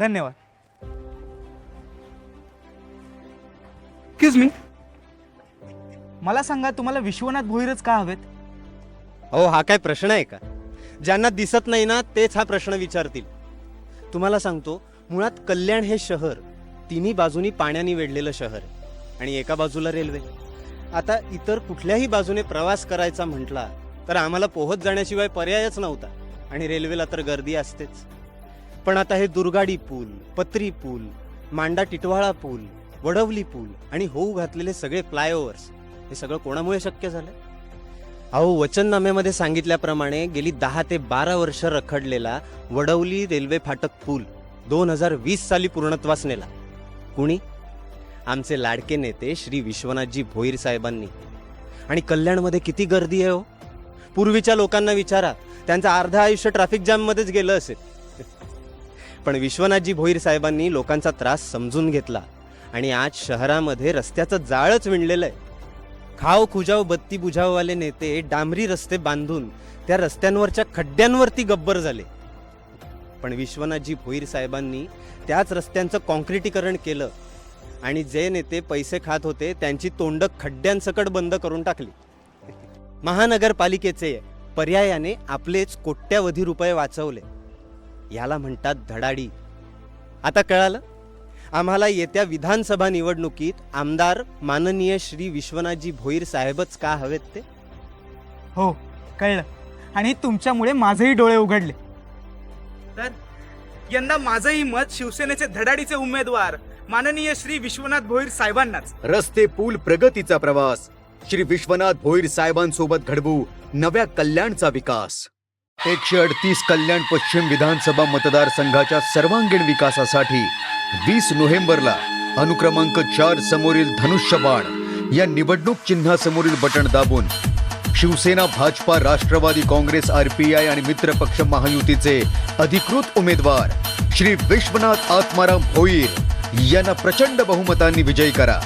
धन्यवाद. Excuse me मला सांगा तुम्हाला विश्वनाथ भोईरच का हवेत? अहो हा काय प्रश्न आहे का? ज्यांना दिसत नाही ना तेच हा प्रश्न विचारतील. तुम्हाला सांगतो मुळात कल्याण हे शहर तिन्ही बाजूनी पाण्याने वेढलेलं शहर आहे. आणि एका बाजूला रेल्वे. आता इतर कुठल्याही बाजूने प्रवास करायचा म्हटला तर आम्हाला पोहत जाण्याशिवाय पर्यायच नव्हता आणि रेल्वेला तर गर्दी असतेच. पण आता हे दुर्गाडी पूल पत्री पूल मांडा टिटवाळा पूल वडवली पूल आणि होऊ घातलेले सगळे फ्लायओव्हर्स हे सगळं कोणामुळे शक्य झालं? अहो वचननाम्यामध्ये सांगितल्याप्रमाणे गेली दहा ते बारा वर्ष रखडलेला वडवली रेल्वे फाटक पूल दोन हजार वीस साली पूर्णत्वास नेला. कुणी? आमचे लाडके नेते श्री विश्वनाथजी भोईर साहेबांनी. आणि कल्याणमध्ये किती गर्दी आहे हो? पूर्वीच्या लोकांना विचारा त्यांचं अर्ध आयुष्य ट्रॅफिक जाममध्येच गेलं असेल. पण विश्वनाथजी भोईर साहेबांनी लोकांचा त्रास समजून घेतला. आणि आज शहरामध्ये रस्त्याचं जाळच विणलेलं आहे. खाव खुजाव बत्ती बुझाववाले नेते डांबरी रस्ते बांधून त्या रस्त्यांवरच्या खड्ड्यांवरती गब्बर झाले. पण विश्वनाथजी भोईर साहेबांनी त्याच रस्त्यांचं कॉन्क्रिटीकरण केलं आणि जे नेते पैसे खात होते त्यांची तोंड खड्ड्यांसकट बंद करून टाकली. महानगरपालिकेचे पर्यायाने आपलेच कोट्यावधी रुपये वाचवले. याला म्हणतात धडाडी. आता कळालं? आम्हाला येत्या विधानसभा निवडणुकीत आमदार माननीय श्री विश्वनाथजी भोईर साहेबच का हवेत ते? हो कळलं. आणि तुमच्यामुळे माझेही डोळे उघडले. तर यंदा माझंही मत शिवसेनेचे धडाडीचे उमेदवार माननीय श्री विश्वनाथ भोईर साहेबांनाच. रस्ते पूल प्रगतीचा प्रवास. श्री विश्वनाथ भोईर साहेबांसोबत घडवू नव्या कल्याणचा विकास. एकशे अडतीस कल्याण पश्चिम विधानसभा मतदारसंघाच्या सर्वांगीण विकासासाठी वीस नोव्हेंबरला अनुक्रमांक चार समोरील धनुष्यबाण या निवडणूक चिन्हासमोरील बटण दाबून शिवसेना भाजपा राष्ट्रवादी काँग्रेस आरपीआय आणि मित्रपक्ष महायुतीचे अधिकृत उमेदवार श्री विश्वनाथ आत्माराम भोईर यांना प्रचंड बहुमतांनी विजयी करा.